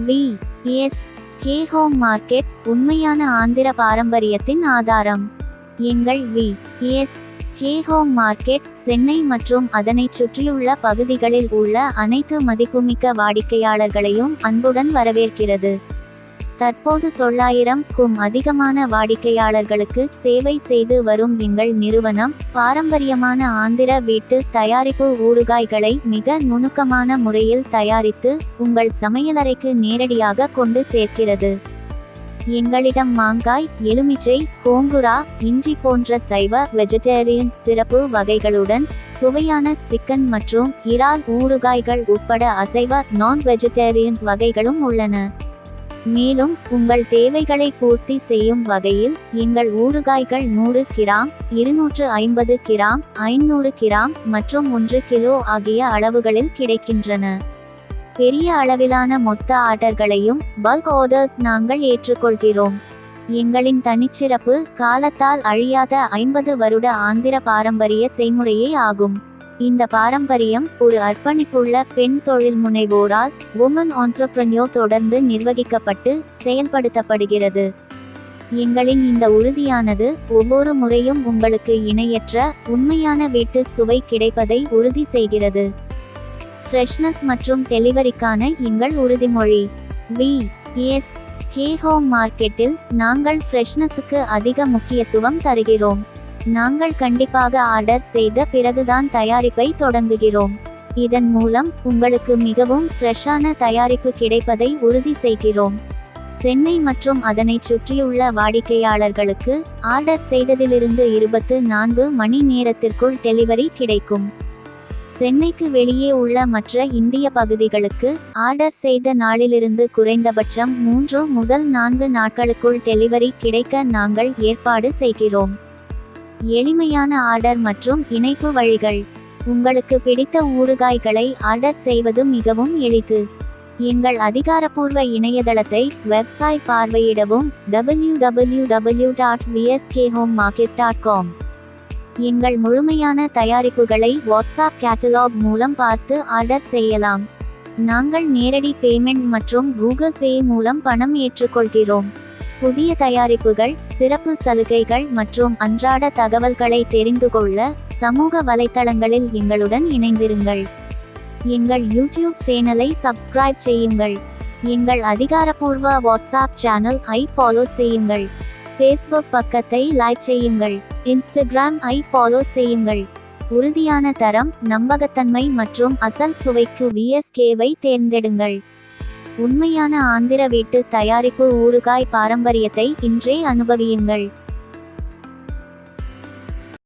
V S K home market உண்மையான ஆந்திர பாரம்பரியத்தின் ஆதாரம். எங்கள் V S K home market Chennai மற்றும் அதனைச் சுற்றியுள்ள பகுதிகளில் உள்ள அனைத்து மதிப்புமிக்க வாடிக்கையாளர்களையும் அன்புடன் வரவேற்கிறது. தற்போது தொள்ளாயிரம் க்கும் அதிகமான வாடிக்கையாளர்களுக்கு சேவை செய்து வரும் எங்கள் நிறுவனம் பாரம்பரியமான ஆந்திர வீட்டு தயாரிப்பு ஊறுகாய்களை மிக நுணுக்கமான முறையில் தயாரித்து உங்கள் சமையலறைக்கு நேரடியாக கொண்டு சேர்க்கிறது. எங்களிடம் மாங்காய் எலுமிச்சை கோங்குரா இஞ்சி போன்ற சைவ வெஜிடேரியன் சிறப்பு வகைகளுடன் சுவையான சிக்கன் மற்றும் இறால் ஊறுகாய்கள் உட்பட அசைவ நான் வெஜிடேரியன் வகைகளும் உள்ளன. மேலும் உங்கள் தேவைகளை பூர்த்தி செய்யும் வகையில் எங்கள் ஊறுகாய்கள் நூறு கிராம் இருநூற்று ஐம்பது கிராம் ஐநூறு கிராம் மற்றும் ஒன்று கிலோ ஆகிய அளவுகளில் கிடைக்கின்றன. பெரிய அளவிலான மொத்த ஆர்டர்களையும் பல்க் ஆர்டர்ஸ் நாங்கள் ஏற்றுக்கொள்கிறோம். எங்களின் தனிச்சிறப்பு காலத்தால் அழியாத ஐம்பது வருட ஆந்திர பாரம்பரிய செய்முறையே ஆகும். இந்த பாரம்பரியம் ஒரு அர்ப்பணிப்புள்ள பெண் தொழில் முனைவோரால் உமன் ஆண்டர்பிரனியோ தொடர்ந்து நிர்வகிக்கப்பட்டு செயல்படுத்தப்படுகிறது. எங்களின் இந்த உறுதியானது ஒவ்வொரு முறையும் உங்களுக்கு இணையற்ற உண்மையான வீட்டு சுவை கிடைப்பதை உறுதி செய்கிறது. ஃப்ரெஷ்னஸ் மற்றும் டெலிவரிக்கான எங்கள் உறுதிமொழி. வி எஸ் ஹே ஹோம் மார்க்கெட்டில் நாங்கள் ஃப்ரெஷ்னஸுக்கு அதிக முக்கியத்துவம் தருகிறோம். நாங்கள் கண்டிப்பாக ஆர்டர் செய்த பிறகுதான் தயாரிப்பை தொடங்குகிறோம். இதன் மூலம் உங்களுக்கு மிகவும் ஃப்ரெஷ்ஷான தயாரிப்பு கிடைப்பதை உறுதி செய்கிறோம். சென்னை மற்றும் அதனைச் சுற்றியுள்ள வாடிக்கையாளர்களுக்கு ஆர்டர் செய்ததிலிருந்து இருபத்து நான்கு மணி நேரத்திற்குள் டெலிவரி கிடைக்கும். சென்னைக்கு வெளியே உள்ள மற்ற இந்திய பகுதிகளுக்கு ஆர்டர் செய்த நாளிலிருந்து குறைந்தபட்சம் மூன்று முதல் நான்கு நாட்களுக்குள் டெலிவரி கிடைக்க நாங்கள் ஏற்பாடு செய்கிறோம். எளிமையான ஆர்டர் மற்றும் இணைப்பு வழிகள். உங்களுக்கு பிடித்த ஊறுகாய்களை ஆர்டர் செய்வது மிகவும் எளிது. எங்கள் அதிகாரப்பூர்வ இணையதளத்தை website பார்வையிடவும் W W W dot VSK home market dot com எங்கள் முழுமையான தயாரிப்புகளை வாட்ஸ்அப் கேட்டலாக் மூலம் பார்த்து ஆர்டர் செய்யலாம். நாங்கள் நேரடி பேமெண்ட் மற்றும் கூகுள் பே மூலம் பணம் ஏற்றுக்கொள்கிறோம். புதிய தயாரிப்புகள் சிறப்பு சலுகைகள் மற்றும் அன்றாட தகவல்களை தெரிந்து கொள்ள சமூக வலைத்தளங்களில் எங்களுடன் இணைந்திருங்கள். எங்கள் யூடியூப் சேனலை சப்ஸ்கிரைப் செய்யுங்கள். எங்கள் அதிகாரப்பூர்வ வாட்ஸ்அப் சேனல் ஐ ஃபாலோ செய்யுங்கள். ஃபேஸ்புக் பக்கத்தை லைக் செய்யுங்கள். இன்ஸ்டாகிராம் ஐ ஃபாலோ செய்யுங்கள். உறுதியான தரம் நம்பகத்தன்மை மற்றும் அசல் சுவைக்கு விஎஸ்கேவை தேர்ந்தெடுங்கள். உண்மையான ஆந்திர வீட்டு தயாரிப்பு ஊறுகாய் பாரம்பரியத்தை இன்றே அனுபவியுங்கள்.